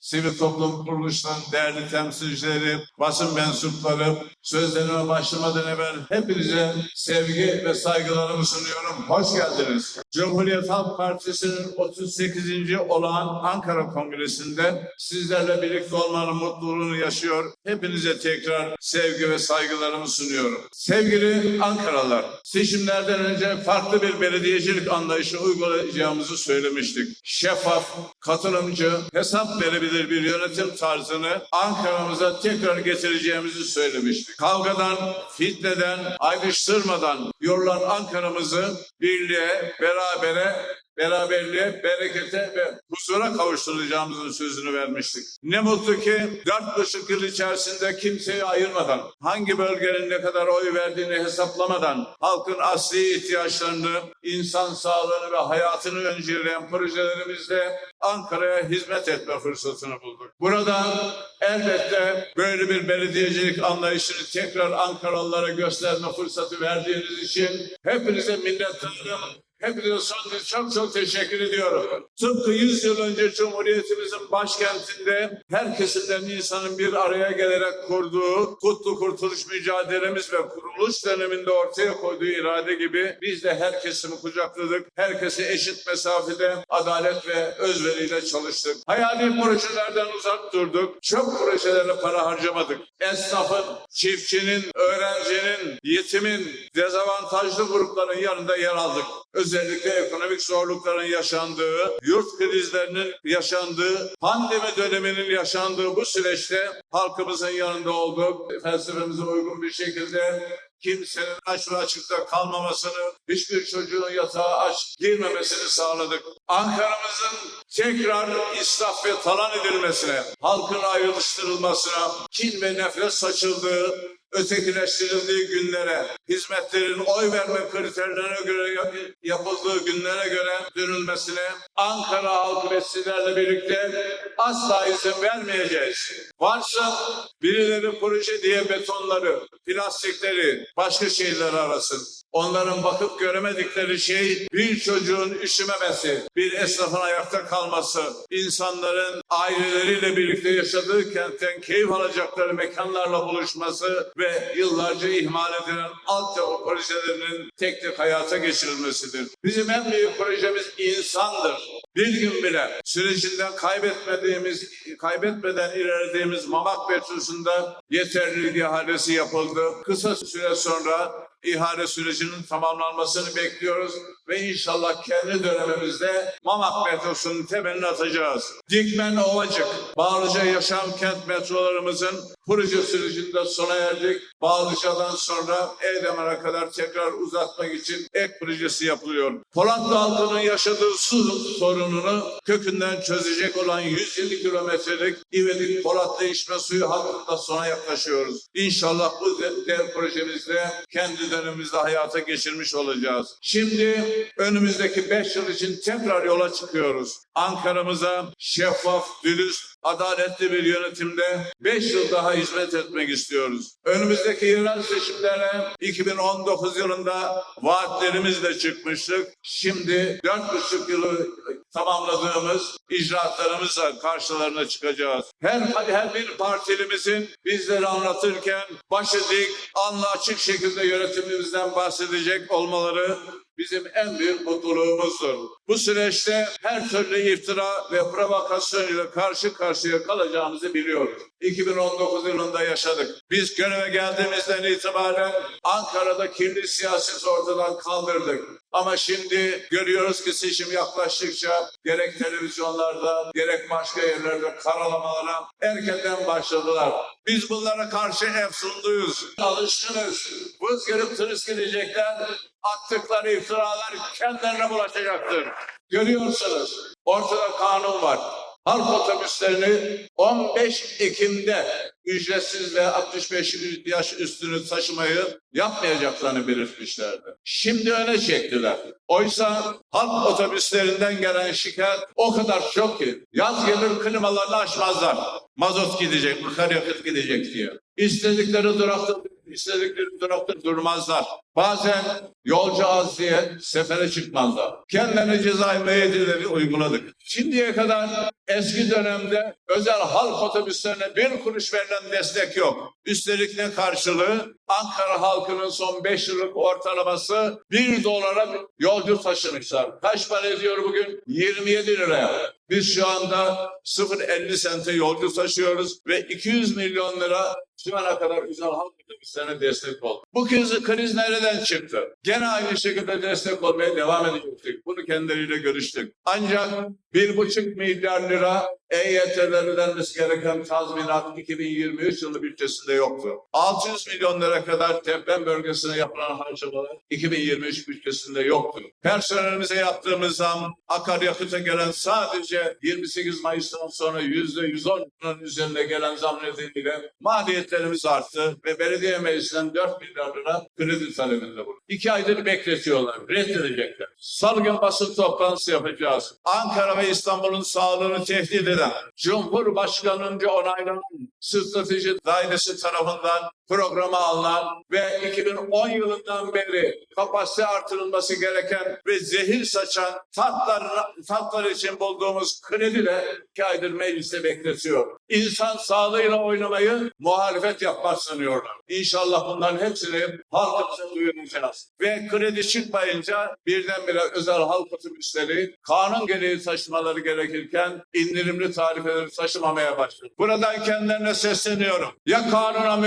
sivil toplum kuruluşlarının değerli temsilcileri, basın mensupları, sözlerime başlamadan evvel hepinize sevgi ve saygılarımı sunuyorum. Hoş geldiniz. Cumhuriyet Halk Partisi'nin 38. olağan Ankara Kongresi'nde sizlerle birlikte olmanın mutluluğunu yaşıyor. Hepinize tekrar sevgi ve saygılarımı sunuyorum. Sevgili Ankaralılar, seçimlerden önce farklı bir belediyecilik anlayışı uygulayacağımızı söylemiştik. Şeffaf, katılımcı, hesap verebilir bir yönetim tarzını Ankara'mıza tekrar getireceğimizi söylemiştik. Kavgadan, fitneden, ayrıştırmadan yorulan Ankara'mızı birliğe, berabere beraberliğe, berekete ve huzura kavuşturacağımızın sözünü vermiştik. Ne mutlu ki dört buçuk yıl içerisinde kimseyi ayırmadan, hangi bölgenin ne kadar oy verdiğini hesaplamadan, halkın asli ihtiyaçlarını, insan sağlığını ve hayatını önceleyen projelerimizde Ankara'ya hizmet etme fırsatını bulduk. Burada elbette böyle bir belediyecilik anlayışını tekrar Ankaralılara gösterme fırsatı verdiğiniz için hepinize minnettarım. Hepinize son çok çok teşekkür ediyorum. Tıpkı 100 yıl önce Cumhuriyetimizin başkentinde her kesimden insanın bir araya gelerek kurduğu kutlu kurtuluş mücadelemiz ve kuruluş döneminde ortaya koyduğu irade gibi biz de her kesimi kucakladık. Herkesi eşit mesafede adalet ve özveriyle çalıştık. Hayali projelerden uzak durduk. Çok projelere para harcamadık. Esnafın, çiftçinin, öğrencinin, yetimin, dezavantajlı grupların yanında yer aldık özellikle ekonomik zorlukların yaşandığı, yurt krizlerinin yaşandığı, pandemi döneminin yaşandığı bu süreçte halkımızın yanında olduk. Felsefemize uygun bir şekilde kimsenin aç ve açıkta kalmamasını, hiçbir çocuğun yatağa aç girmemesini sağladık. Ankara'mızın tekrar israf ve talan edilmesine, halkın ayrılıştırılmasına, kin ve nefret saçıldığı, ötekileştirildiği günlere, hizmetlerin oy verme kriterlerine göre yap- yapıldığı günlere göre dönülmesine Ankara halkı ve sizlerle birlikte asla izin vermeyeceğiz. Varsa birileri proje diye betonları, plastikleri, başka şeyler arasın. Onların bakıp göremedikleri şey bir çocuğun üşümemesi, bir esnafın ayakta kalması, insanların aileleriyle birlikte yaşadığı kentten keyif alacakları mekanlarla buluşması ve yıllarca ihmal edilen altyapı projelerinin tek tek hayata geçirilmesidir. Bizim en büyük projemiz insandır. Bir gün bile sürecinden kaybetmediğimiz, kaybetmeden ilerlediğimiz Mamak metrosunda yeterlilik ihalesi yapıldı. Kısa süre sonra ihale sürecinin tamamlanmasını bekliyoruz ve inşallah kendi dönemimizde Mamak metrosunun temelini atacağız. Dikmen Ovacık, Bağlıca Yaşam Kent metrolarımızın proje sürecinde sona erdik. Bağlıca'dan sonra Edemir'e kadar tekrar uzatmak için ek projesi yapılıyor. Polatlı halkının yaşadığı su sorununu kökünden çözecek olan 107 kilometrelik İvedik Polatlı içme suyu hattında sona yaklaşıyoruz. İnşallah bu de- dev projemizde kendi dönemimizde hayata geçirmiş olacağız. Şimdi önümüzdeki 5 yıl için tekrar yola çıkıyoruz. Ankara'mıza şeffaf, dürüst, adaletli bir yönetimde 5 yıl daha hizmet etmek istiyoruz. Önümüzdeki yerel seçimlere 2019 yılında vaatlerimizle çıkmıştık. Şimdi 4,5 yılı tamamladığımız icraatlarımızla karşılarına çıkacağız. Her, her bir partilimizin bizleri anlatırken başı dik, anla açık şekilde yönetimimizden bahsedecek olmaları bizim en büyük mutluluğumuzdur. Bu süreçte her türlü iftira ve provokasyon ile karşı karşıya kalacağımızı biliyoruz. 2019 yılında yaşadık. Biz göreve geldiğimizden itibaren Ankara'da kirli siyaset ortadan kaldırdık. Ama şimdi görüyoruz ki seçim yaklaştıkça gerek televizyonlarda gerek başka yerlerde karalamalara erkenden başladılar. Biz bunlara karşı efsunluyuz. Alışkınız. Vız gelip tırıs gidecekler. Attıkları iftiralar kendilerine bulaşacaktır. Görüyorsunuz ortada kanun var. Halk otobüslerini 15 Ekim'de ücretsiz ve 65 yaş üstünü taşımayı yapmayacaklarını belirtmişlerdi. Şimdi öne çektiler. Oysa halk otobüslerinden gelen şikayet o kadar çok ki yaz gelir klimalarını açmazlar. Mazot gidecek, akaryakıt gidecek diye. İstedikleri durakta istedikleri durakta durmazlar. Bazen yolcu az diye sefere çıkmazlar. Kendilerine cezai müeyyideleri uyguladık. Şimdiye kadar eski dönemde özel halk otobüslerine bir kuruş verilen destek yok. Üstelik ne karşılığı? Ankara halkının son 5 yıllık ortalaması 1 dolara yolcu taşımışlar. Kaç para ediyor bugün? 27 liraya. Biz şu anda 0.50 sente yolcu taşıyoruz ve 200 milyon lira şu ana kadar özel halk otobüslerine destek oldu. Bu kriz, kriz nereden çıktı? Gene aynı şekilde destek olmaya devam edecektik. Bunu kendileriyle görüştük. Ancak bir buçuk milyar lira EYT'den ödenmesi gereken tazminat 2023 yılı bütçesinde yoktu. 600 milyon lira kadar deprem bölgesine yapılan harcamalar 2023 bütçesinde yoktu. Personelimize yaptığımız zam, akaryakıta gelen sadece 28 Mayıs'tan sonra %110'un üzerine gelen zam nedeniyle maliyetlerimiz arttı ve belediye meclisinden 4 milyar lira kredi talebinde bulundu. İki aydır bekletiyorlar, reddedecekler. Salı gün basın toplantısı yapacağız. Ankara ve İstanbul'un sağlığını tehdit eden, Cumhurbaşkanı'nca onaylanan strateji dairesi tarafından programa alınan ve 2010 yılından beri kapasite artırılması gereken ve zehir saçan tatlar, tatlar için bulduğumuz kredi de iki aydır mecliste bekletiyor. İnsan sağlığıyla oynamayı muhalefet yapmak sanıyorlar. İnşallah bunların hepsini halkımıza duyuracağız. Ve kredi çıkmayınca birdenbire özel halk otobüsleri kanun gereği taşımaları gerekirken indirimli tarifeleri taşımamaya başladı. Buradan kendilerine sesleniyorum. Ya kanuna mı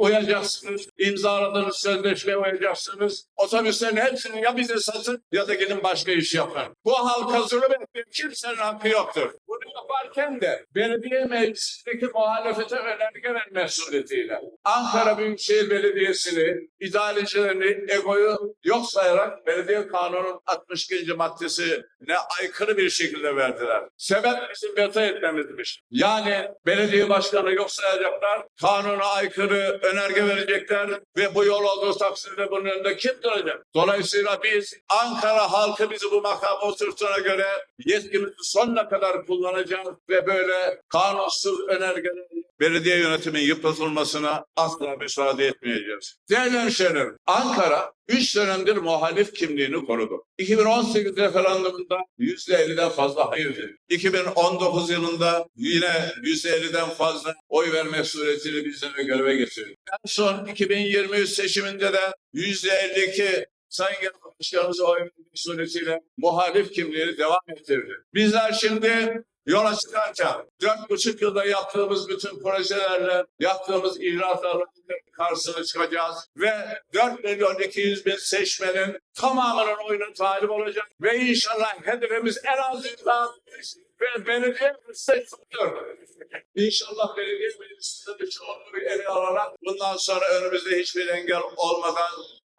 uyacaksınız, imzaladığınız sözleşmeye uyacaksınız. Otobüslerin hepsini ya bize satın ya da gidin başka iş yapın. Bu halka zulüm etmek kimsenin hakkı yoktur. Bunu yaparken de belediye meclisindeki muhalefete önerge verme suretiyle Ankara Büyükşehir Belediyesi'ni, idarecilerini, egoyu yok sayarak belediye kanunun 62. maddesi ne aykırı bir şekilde verdiler. Sebep bizim veto etmemizmiş. Yani belediye başkanı yok sayacaklar, kanuna aykırı önerge verecekler ve bu yol olduğu takdirde bunun önünde kim duracak? Dolayısıyla biz Ankara halkı bizi bu makama oturttuğuna göre yetkimizi sonuna kadar kullanacağız ve böyle kanunsuz önergelerin belediye yönetimin yıpratılmasına asla müsaade etmeyeceğiz. Değerli hemşehrilerim, Ankara 3 dönemdir muhalif kimliğini korudu. 2018 referandumunda %50'den fazla hayır dedi. 2019 yılında yine %50'den fazla oy verme suretiyle bizlere göreve getirdi. En son 2023 seçiminde de %52 Sayın Genel Başkanımıza oy vermek suretiyle muhalif kimliğini devam ettirdi. Bizler şimdi yola çıkarken dört buçuk yılda yaptığımız bütün projelerle, yaptığımız icraatlarla karşısına çıkacağız ve 4 milyon 200 bin seçmenin tamamının oyuna talip olacak ve inşallah hedefimiz en azından ve belediye tutuyor. İnşallah belediye meclisinde de çoğunluğu ele alarak bundan sonra önümüzde hiçbir engel olmadan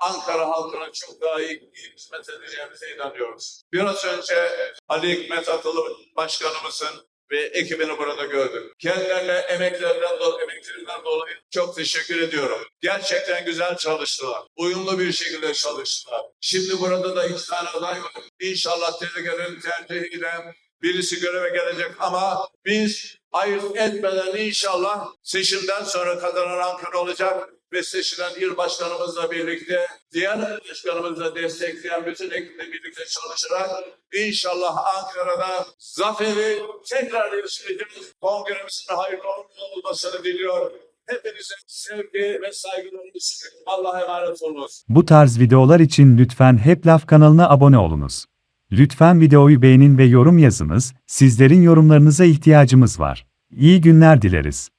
Ankara halkına çok daha iyi hizmet edeceğimize inanıyoruz. Biraz önce Ali Hikmet Atılı Başkanımızın ve ekibini burada gördük. Kendilerine emeklerinden, dolayı, emeklerinden dolayı çok teşekkür ediyorum. Gerçekten güzel çalıştılar. Uyumlu bir şekilde çalıştılar. Şimdi burada da iki tane aday var. İnşallah delegelerin tercihiyle birisi göreve gelecek ama biz ayırt etmeden inşallah seçimden sonra kazanan Ankara olacak ve seçilen il başkanımızla birlikte diğer başkanımızla destekleyen bütün ekiple birlikte çalışarak inşallah Ankara'da zaferi tekrar yaşayacağız. Kongremizin hayırlı olmasını diliyorum. Hepinize sevgi ve saygılarımı. Allah'a emanet olunuz. Bu tarz videolar için lütfen Hep Laf kanalına abone olunuz. Lütfen videoyu beğenin ve yorum yazınız, sizlerin yorumlarınıza ihtiyacımız var. İyi günler dileriz.